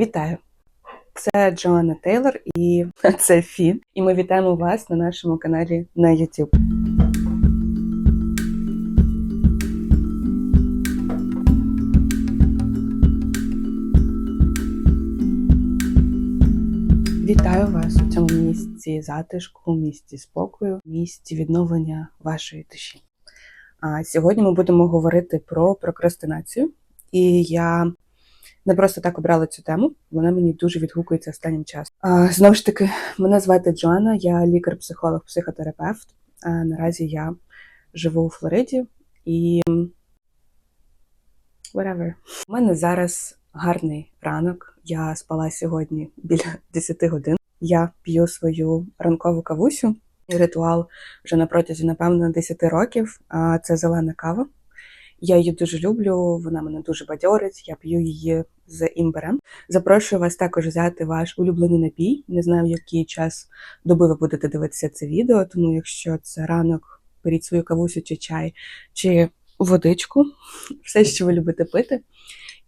Вітаю! Це Джоанна Тейлор і це Фін. І ми вітаємо вас на нашому каналі на YouTube. Вітаю вас у цьому місці затишку, місці спокою, місці відновлення вашої душі. А сьогодні ми будемо говорити про прокрастинацію. І я не просто так обрала цю тему, вона мені дуже відгукується останнім часом. Знову ж таки, мене звати Джоанна, я лікар-психолог, психотерапевт. Наразі я живу у Флориді і whatever. У мене зараз гарний ранок. Я спала сьогодні біля 10 годин. Я п'ю свою ранкову кавусю. Ритуал вже на протязі, напевно, 10 років. А це зелена кава. Я її дуже люблю, вона мене дуже бадьорить. Я п'ю її з імбирем. Запрошую вас також взяти ваш улюблений напій. Не знаю, в який час доби ви будете дивитися це відео, тому якщо це ранок, беріть свою кавусю чи чай, чи водичку, все, що ви любите пити,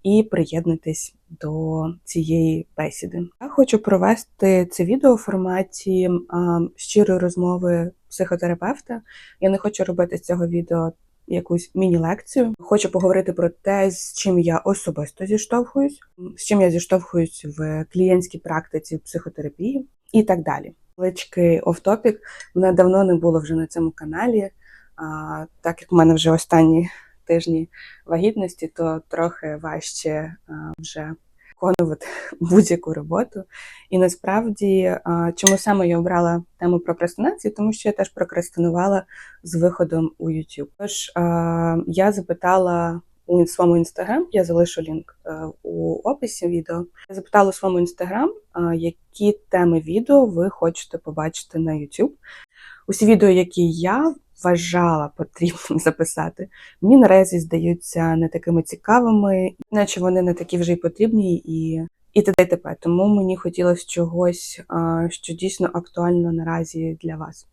і приєднуйтесь до цієї бесіди. Я хочу провести це відео в форматі а, щирої розмови психотерапевта. Я не хочу робити з цього відео якусь міні-лекцію. Хочу поговорити про те, з чим я особисто зіштовхуюсь, з чим я зіштовхуюсь в клієнтській практиці психотерапії і так далі. Величкий офтопік мене давно не було вже на цьому каналі. А, так як в мене вже останні тижні вагітності, то трохи важче а, вже виконувати будь-яку роботу. І насправді, чому саме я обрала тему прокрастинації, тому що я теж прокрастинувала з виходом у YouTube. Тож я запитала у своєму інстаграм, я залишу лінк е, у описі відео. Я запитала у своєму інстаграм, які теми відео ви хочете побачити на YouTube. Усі відео, які я вважала потрібним записати, мені наразі здаються не такими цікавими, наче вони не такі вже й потрібні, і і т.д. і т.п. Тому мені хотілося чогось, що дійсно актуально наразі для вас.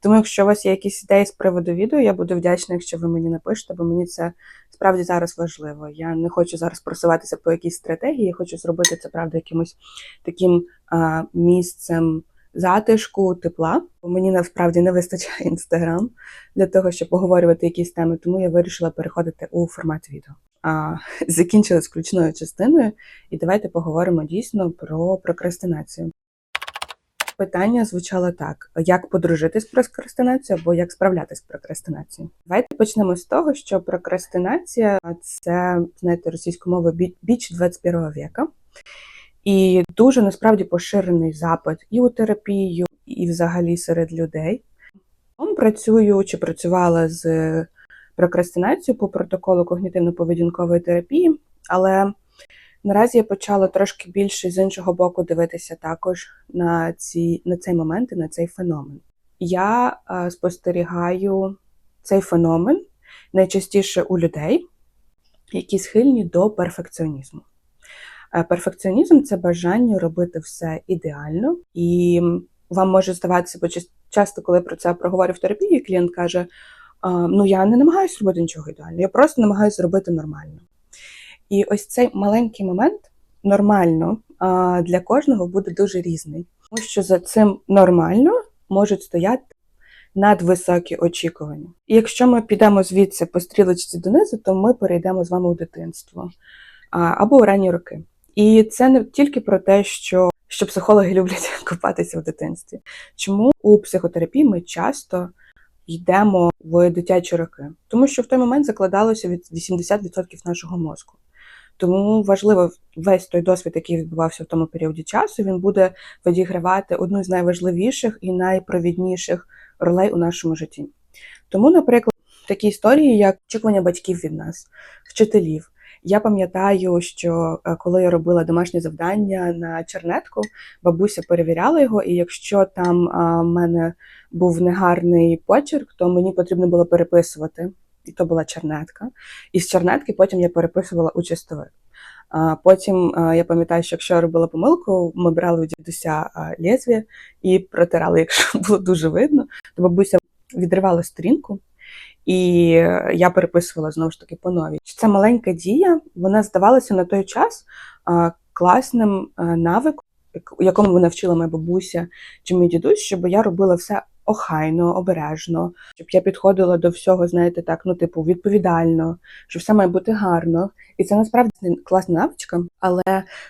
Тому, якщо у вас є якісь ідеї з приводу відео, я буду вдячна, якщо ви мені напишете, бо мені це справді зараз важливо. Я не хочу зараз просуватися по якійсь стратегії, я хочу зробити це правда якимось таким місцем затишку, тепла. Мені насправді не вистачає інстаграм для того, щоб поговорювати якісь теми, тому я вирішила переходити у формат відео. А, Закінчила з ключною частиною, і давайте поговоримо дійсно про прокрастинацію. Питання звучало так: як подружитись з прокрастинацією або як справлятися з прокрастинацією? Давайте почнемо з того, що прокрастинація це знаєте російською мовою біч 21 века. І дуже насправді поширений запит і у терапію, і взагалі серед людей. Працюю чи працювала з прокрастинацією по протоколу когнітивно-поведінкової терапії, але наразі я почала трошки більше з іншого боку дивитися також на ці, на цей момент і на цей феномен. Я е, спостерігаю цей феномен найчастіше у людей, які схильні до перфекціонізму. Е, перфекціонізм це бажання робити все ідеально, і вам може здаватися, бо часто, коли про це проговорю в терапії, клієнт каже: Ну, я не намагаюся робити нічого ідеально, я просто намагаюся зробити нормально. І ось цей маленький момент нормально для кожного буде дуже різний, тому що за цим нормально можуть стояти надвисокі очікування. І якщо ми підемо звідси по стрілочці донизу, то ми перейдемо з вами у дитинство або у ранні роки. І це не тільки про те, що що психологи люблять копатися в дитинстві. Чому у психотерапії ми часто йдемо в дитячі роки? Тому що в той момент закладалося від 80% нашого мозку. Тому важливо весь той досвід, який відбувався в тому періоді часу, він буде відігравати одну з найважливіших і найпровідніших ролей у нашому житті. Тому, наприклад, такі історії, як очікування батьків від нас, вчителів. Я пам'ятаю, що е, коли я робила домашнє завдання на чернетку, бабуся перевіряла його, і якщо там в мене був негарний почерк, то мені потрібно було переписувати. І то була чернетка. І з чернетки потім я переписувала у чистовик. Потім я пам'ятаю, що якщо я робила помилку, ми брали у дідуся лезвія і протирали, якщо було дуже видно, то бабуся відривала сторінку. І я переписувала знову ж таки по новій. Ця маленька дія, вона здавалася на той час класним навиком, якому мене вчила моя бабуся чи мій дідусь, щоб я робила все охайно, обережно, щоб я підходила до всього, знаєте, так, ну, типу, відповідально, що все має бути гарно. І це насправді класна навичка, але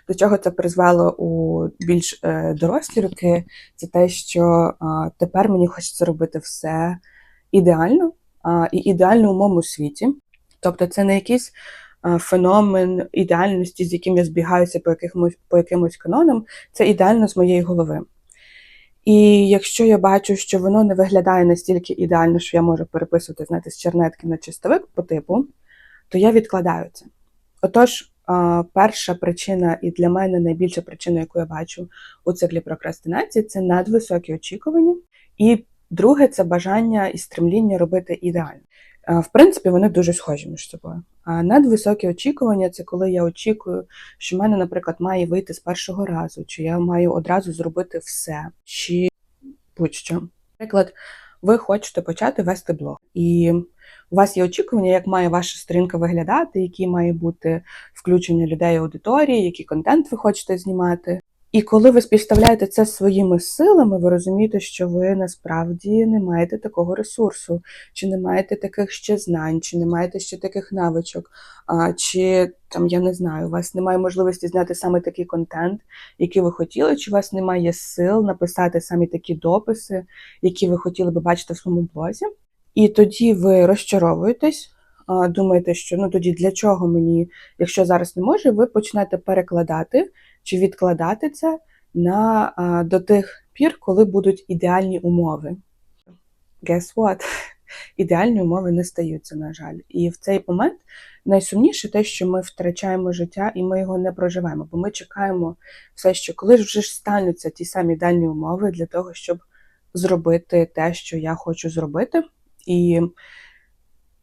до чого це призвело у більш е, дорослі роки, це те, що тепер мені хочеться робити все ідеально і ідеально у моєму світі. Тобто це не якийсь феномен ідеальності, з яким я збігаюся по якимось, по якимось канонам, це ідеально з моєї голови. І якщо я бачу, що воно не виглядає настільки ідеально, що я можу переписувати, знаєте, з чернетки на чистовик по типу, то я відкладаю це. Отож, перша причина, і для мене найбільша причина, яку я бачу у циклі прокрастинації, це надвисокі очікування. І друге це бажання і стремління робити ідеально. В принципі, вони дуже схожі між собою. А надвисокі очікування це коли я очікую, що в мене, наприклад, має вийти з першого разу, чи я маю одразу зробити все, чи будь-що. Наприклад, ви хочете почати вести блог, і у вас є очікування, як має ваша сторінка виглядати, які має бути включення людей аудиторії, який контент ви хочете знімати. І коли ви співставляєте це своїми силами, ви розумієте, що ви насправді не маєте такого ресурсу, чи не маєте таких ще знань, чи не маєте ще таких навичок, а, чи там я не знаю, у вас немає можливості зняти саме такий контент, який ви хотіли, чи у вас немає сил написати самі такі дописи, які ви хотіли би бачити в своєму блозі. І тоді ви розчаровуєтесь, думаєте, що ну тоді для чого мені, якщо зараз не можу, ви починаєте перекладати чи відкладати це на до тих пір, коли будуть ідеальні умови. Guess what? Ідеальні умови не стаються, на жаль. І в цей момент найсумніше те, що ми втрачаємо життя і ми його не проживаємо, бо ми чекаємо все, що коли ж вже ж стануться ті самі ідеальні умови для того, щоб зробити те, що я хочу зробити. І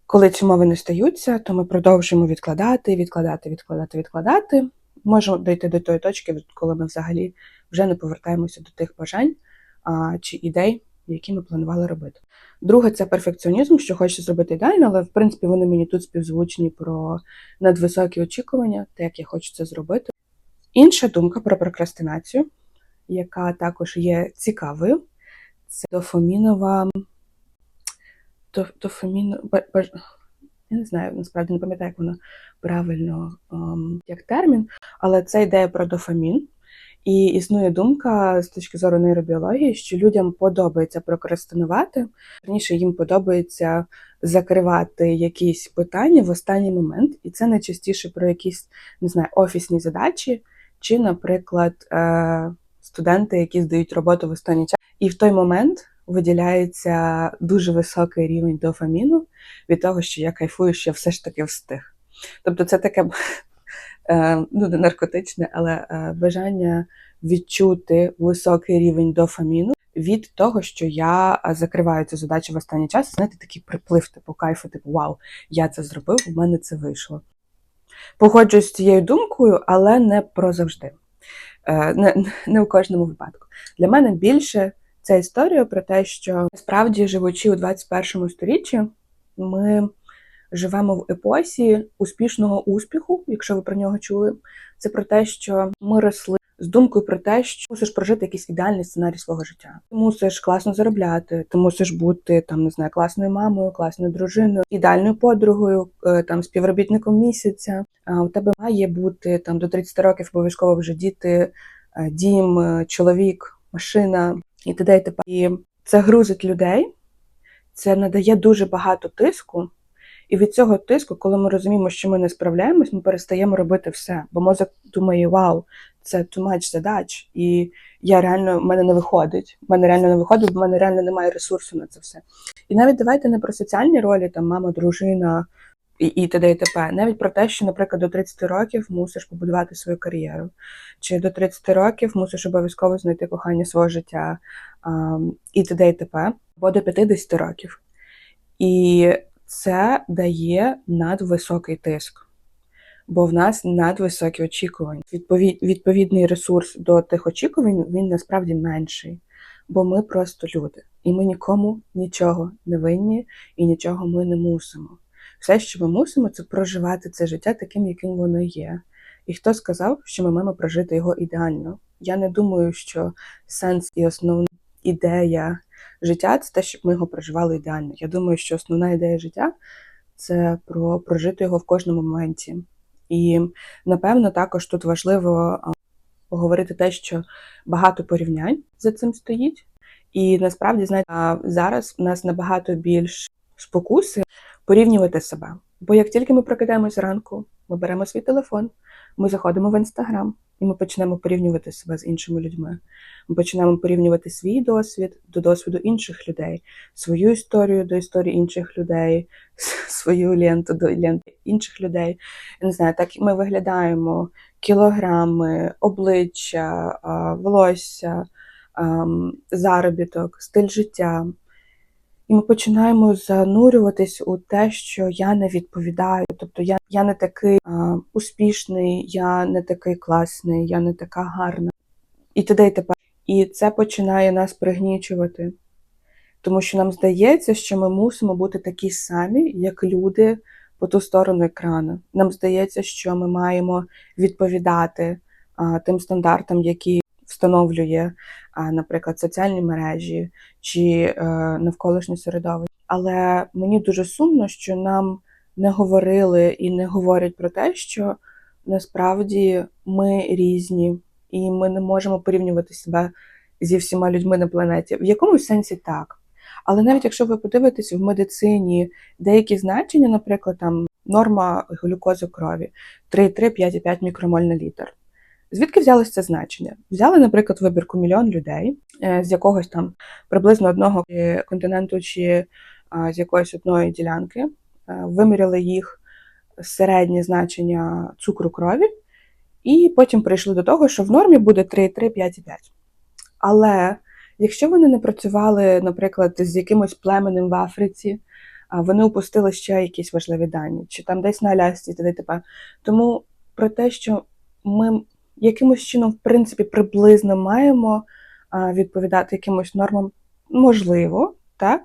коли ці умови не стаються, то ми продовжуємо відкладати, відкладати, відкладати, відкладати. Можемо дійти до тої точки, коли ми взагалі вже не повертаємося до тих бажань а, чи ідей, які ми планували робити. Друге, це перфекціонізм, що хочеться зробити ідеально, але в принципі вони мені тут співзвучні про надвисокі очікування, те, як я хочу це зробити. Інша думка про прокрастинацію, яка також є цікавою, це дофамінова. Доф- Дофаміно... б- б- Я не знаю, насправді не пам'ятаю, як воно правильно ем, як термін, але це ідея про дофамін. І існує думка з точки зору нейробіології, що людям подобається прокрастинувати, раніше їм подобається закривати якісь питання в останній момент, і це найчастіше про якісь не знаю, офісні задачі, чи, наприклад, е, студенти, які здають роботу в останній час. І в той момент виділяється дуже високий рівень дофаміну від того, що я кайфую, що я все ж таки встиг. Тобто, це таке е, ну, не наркотичне, але е, бажання відчути високий рівень дофаміну від того, що я закриваю цю задачу в останній час. Знаєте, такий приплив, типу кайфу, типу вау, я це зробив, у мене це вийшло. Погоджуюсь з цією думкою, але не про завжди. Е, Не, не у кожному випадку. Для мене більше це історія про те, що насправді, живучи у 21 сторіччі, ми живемо в епосі успішного успіху, якщо ви про нього чули. Це про те, що ми росли з думкою про те, що мусиш прожити якийсь ідеальний сценарій свого життя. Ти мусиш класно заробляти, ти мусиш бути там, не знаю, класною мамою, класною дружиною, ідеальною подругою, е, там співробітником місяця. А у тебе має бути там до 30 років обов'язково вже діти, е, дім, е, чоловік, машина і т.д. і. І це грузить людей, це надає дуже багато тиску. І від цього тиску, коли ми розуміємо, що ми не справляємось, ми перестаємо робити все. Бо мозок думає, вау, це too much задач, і я реально в мене не виходить. В мене реально не виходить, бо в мене реально немає ресурсу на це все. І навіть давайте не про соціальні ролі, там мама, дружина і, і т.д. і т.п. Навіть про те, що, наприклад, до 30 років мусиш побудувати свою кар'єру, чи до 30 років мусиш обов'язково знайти кохання свого життя і т.д. і т.п. або до 50 років. І це дає надвисокий тиск, бо в нас надвисокі очікування. Відповід, відповідний ресурс до тих очікувань він насправді менший, бо ми просто люди, і ми нікому нічого не винні і нічого ми не мусимо. Все, що ми мусимо, це проживати це життя таким, яким воно є. І хто сказав, що ми маємо прожити його ідеально? Я не думаю, що сенс і основна ідея життя це те, щоб ми його проживали ідеально. Я думаю, що основна ідея життя це про прожити його в кожному моменті. І напевно також тут важливо поговорити те, що багато порівнянь за цим стоїть. І насправді, знаєте, зараз у нас набагато більш спокуси порівнювати себе. Бо як тільки ми прокидаємось зранку, ми беремо свій телефон, ми заходимо в інстаграм і ми почнемо порівнювати себе з іншими людьми. Ми починаємо порівнювати свій досвід до досвіду інших людей, свою історію до історії інших людей, свою ленту до ленти інших людей. Я не знаю, так ми виглядаємо кілограми, обличчя, волосся, заробіток, стиль життя. І ми починаємо занурюватись у те, що я не відповідаю. Тобто я, я не такий а, успішний, я не такий класний, я не така гарна. І т.д. і тепер. І це починає нас пригнічувати. Тому що нам здається, що ми мусимо бути такі самі, як люди по ту сторону екрану. Нам здається, що ми маємо відповідати а, тим стандартам, які встановлює, наприклад, соціальні мережі чи е, навколишнє середовище. Але мені дуже сумно, що нам не говорили і не говорять про те, що насправді ми різні, і ми не можемо порівнювати себе зі всіма людьми на планеті. В якомусь сенсі так. Але навіть якщо ви подивитесь в медицині деякі значення, наприклад, там норма глюкози крові 3,3-5,5 мікромоль на літр. Звідки взялося це значення? Взяли, наприклад, вибірку мільйон людей е, з якогось там приблизно одного е, континенту чи з якоїсь одної ділянки, е, виміряли їх середнє значення цукру крові, і потім прийшли до того, що в нормі буде 3,3, 5,5. Але якщо вони не працювали, наприклад, з якимось племенем в Африці, вони упустили ще якісь важливі дані, чи там десь на Алясці, т.д. Тому про те, що ми якимось чином, в принципі, приблизно маємо відповідати якимось нормам, можливо, так?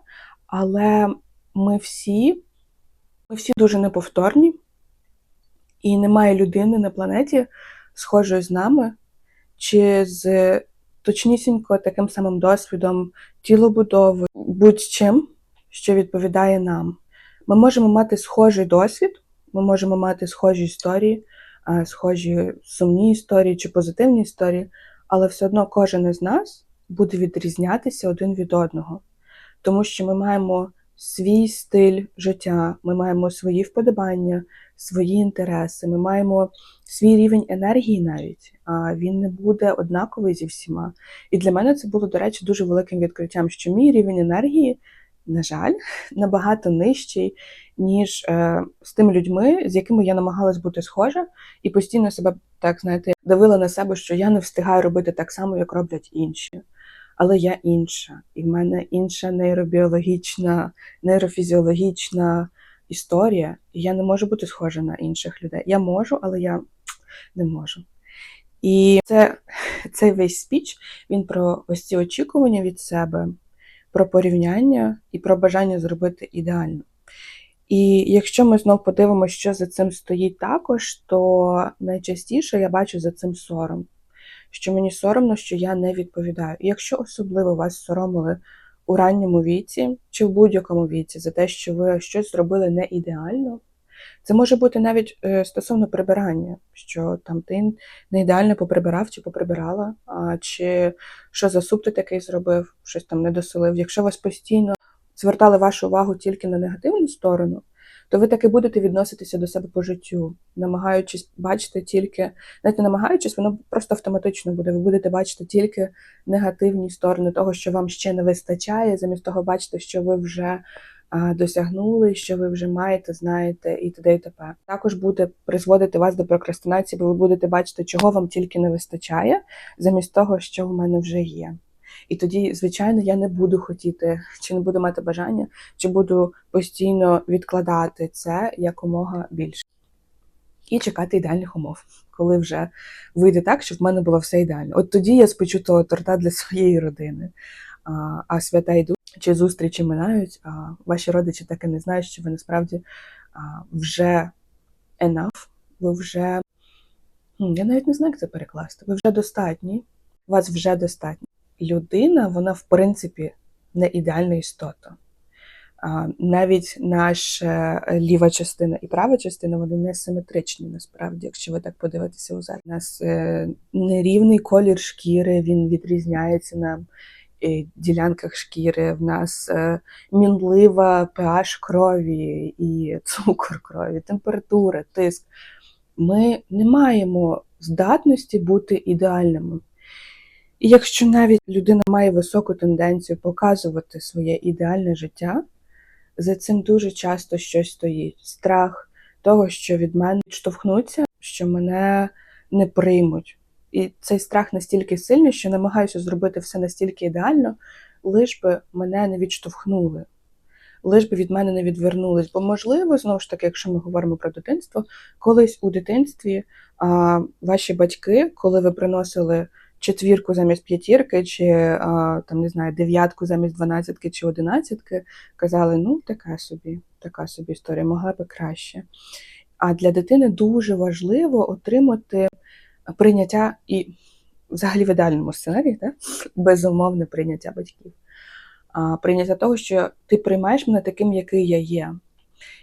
Але ми всі, ми всі дуже неповторні, і немає людини на планеті, схожої з нами, чи з точнісінько таким самим досвідом, тілобудови, будь-чим, що відповідає нам. Ми можемо мати схожий досвід, ми можемо мати схожі історії, схожі сумні історії чи позитивні історії, але все одно кожен із нас буде відрізнятися один від одного, тому що ми маємо свій стиль життя, ми маємо свої вподобання, свої інтереси, ми маємо свій рівень енергії навіть, а він не буде однаковий зі всіма. І для мене це було, до речі, дуже великим відкриттям, що мій рівень енергії, на жаль, набагато нижчий, ніж е, з тими людьми, з якими я намагалась бути схожа, і постійно себе так знаєте, давила на себе, що я не встигаю робити так само, як роблять інші. Але я інша, і в мене інша нейробіологічна, нейрофізіологічна історія, і я не можу бути схожа на інших людей. Я можу, але я не можу. І це, цей весь спіч він про ось ці очікування від себе, про порівняння і про бажання зробити ідеально. І якщо ми знов подивимося, що за цим стоїть також, то найчастіше я бачу за цим сором. Що мені соромно, що я не відповідаю. І якщо особливо вас соромили у ранньому віці чи в будь-якому віці за те, що ви щось зробили не ідеально, це може бути навіть е, стосовно прибирання, що там ти не ідеально поприбирав чи поприбирала, а, чи що за суп ти такий зробив, щось там не досолив. Якщо вас постійно звертали вашу увагу тільки на негативну сторону, то ви так і будете відноситися до себе по життю, намагаючись бачити тільки, навіть не намагаючись, воно просто автоматично буде. Ви будете бачити тільки негативні сторони того, що вам ще не вистачає, замість того бачити, що ви вже досягнули, що ви вже маєте, знаєте, і т.д. і т.п. Також буде призводити вас до прокрастинації, бо ви будете бачити, чого вам тільки не вистачає, замість того, що в мене вже є. І тоді, звичайно, я не буду хотіти, чи не буду мати бажання, чи буду постійно відкладати це якомога більше. І чекати ідеальних умов, коли вже вийде так, щоб в мене було все ідеально. От тоді я спечу того торта для своєї родини. А, свята йдуть, чи зустрічі минають, а ваші родичі так і не знають, що ви насправді вже enough, ви вже Я навіть не знаю, як це перекласти. Ви вже достатні. Вас вже достатньо. Людина, вона, в принципі, не ідеальна істота. Навіть наша ліва частина і права частина вони не симетричні насправді, якщо ви так подивитеся у залі. У нас е, нерівний колір шкіри, він відрізняється на ділянках шкіри. В нас е, мінлива pH крові і цукор крові, температура, тиск. Ми не маємо здатності бути ідеальними. І якщо навіть людина має високу тенденцію показувати своє ідеальне життя, за цим дуже часто щось стоїть. Страх того, що від мене відштовхнуться, що мене не приймуть. І цей страх настільки сильний, що намагаюся зробити все настільки ідеально, лиш би мене не відштовхнули, лиш би від мене не відвернулись. Бо, можливо, знову ж таки, якщо ми говоримо про дитинство, колись у дитинстві а, ваші батьки, коли ви приносили четвірку замість п'ятірки, чи а, там не знаю, дев'ятку замість дванадцятки чи одинадцятки, казали, ну така собі, така собі історія, могла би краще. А для дитини дуже важливо отримати прийняття і взагалі в ідеальному сценарії, да? безумовне прийняття батьків. А, прийняття того, що ти приймаєш мене таким, який я є.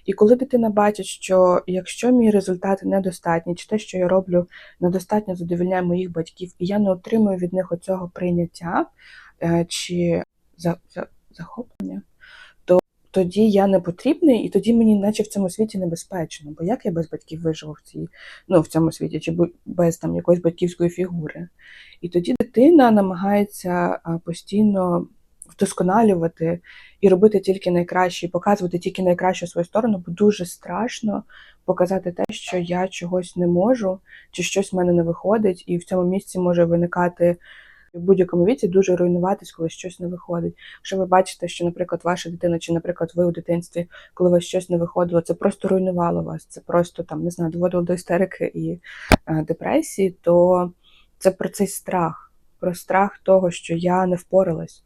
І коли дитина бачить, що якщо мій результат недостатній, чи те, що я роблю, недостатньо задовільняє моїх батьків, і я не отримую від них оцього прийняття е, чи за, за, захоплення, тоді я не потрібний, і тоді мені, наче в цьому світі, небезпечно. Бо як я без батьків виживу в цій, ну, в цьому світі, чи без там якоїсь батьківської фігури? І тоді дитина намагається постійно вдосконалювати і робити тільки найкраще, і показувати тільки найкращу свою сторону, бо дуже страшно показати те, що я чогось не можу, чи щось в мене не виходить, і в цьому місці може виникати в будь-якому віці дуже руйнуватись, коли щось не виходить. Якщо ви бачите, що, наприклад, ваша дитина, чи, наприклад, ви у дитинстві, коли у вас щось не виходило, це просто руйнувало вас, це просто там не знаю, доводило до істерики і е, депресії, то це про цей страх, про страх того, що я не впоралась.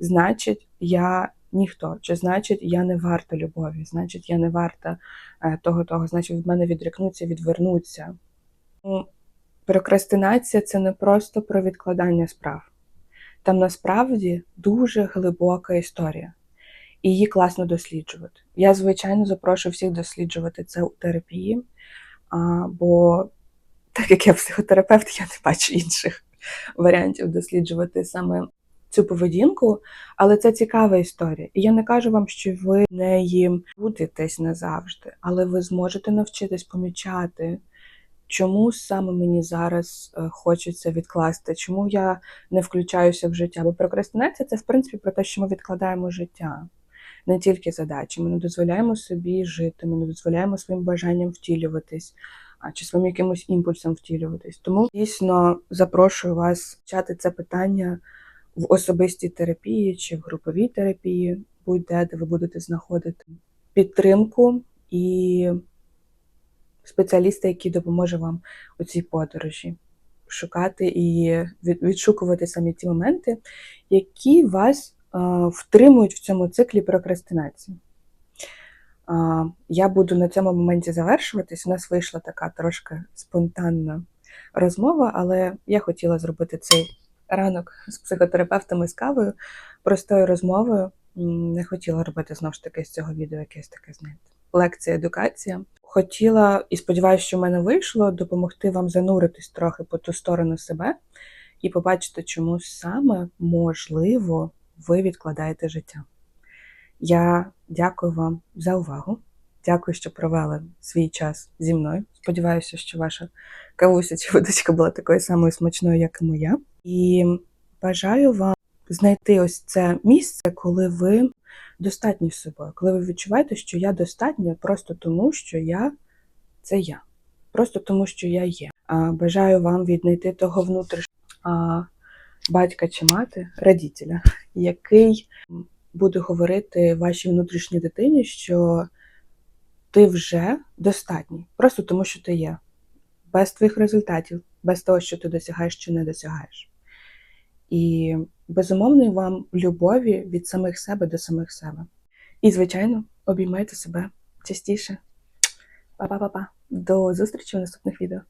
Значить, я ніхто, чи значить, я не варта любові, значить, я не варта е, того, того, значить, від мене відрікнуться, відвернуться. Прокрастинація це не просто про відкладання справ. Там насправді дуже глибока історія, і її класно досліджувати. Я, звичайно, запрошую всіх досліджувати це у терапії, бо так як я психотерапевт, я не бачу інших варіантів досліджувати саме цю поведінку, але це цікава історія. І я не кажу вам, що ви неї будетесь назавжди, але ви зможете навчитись помічати, чому саме мені зараз е, хочеться відкласти, чому я не включаюся в життя. Бо прокрастинація це в принципі про те, що ми відкладаємо життя. Не тільки задачі, ми не дозволяємо собі жити, ми не дозволяємо своїм бажанням втілюватись, а чи своїм якимось імпульсом втілюватись. Тому дійсно запрошую вас вчати це питання в особистій терапії чи в груповій терапії, будь-де, де ви будете знаходити підтримку і спеціаліста, який допоможе вам у цій подорожі. Шукати і відшукувати самі ті моменти, які вас е, втримують в цьому циклі прокрастинації. А, Я буду на цьому моменті завершуватись. У нас вийшла така трошки спонтанна розмова, але я хотіла зробити цей ранок з психотерапевтами з кавою, простою розмовою. Не хотіла робити знову ж таки з цього відео якесь таке, знаєте, лекція, едукація. Хотіла і сподіваюся, що в мене вийшло допомогти вам зануритись трохи по ту сторону себе і побачити, чому саме можливо ви відкладаєте життя. Я дякую вам за увагу. Дякую, що провели свій час зі мною. Сподіваюся, що ваша кавуся чи водичка була такою самою смачною, як і моя. І бажаю вам знайти ось це місце, коли ви достатні з собою, коли ви відчуваєте, що я достатня просто тому, що я це я, просто тому, що я є. А, бажаю вам віднайти того внутрішнього батька чи мати, радітеля, який буде говорити вашій внутрішній дитині, що ти вже достатній, просто тому, що ти є, без твоїх результатів, без того, що ти досягаєш чи не досягаєш. І безумовної вам любові від самих себе до самих себе. І, звичайно, обіймайте себе частіше. Па-па-па-па. До зустрічі в наступних відео.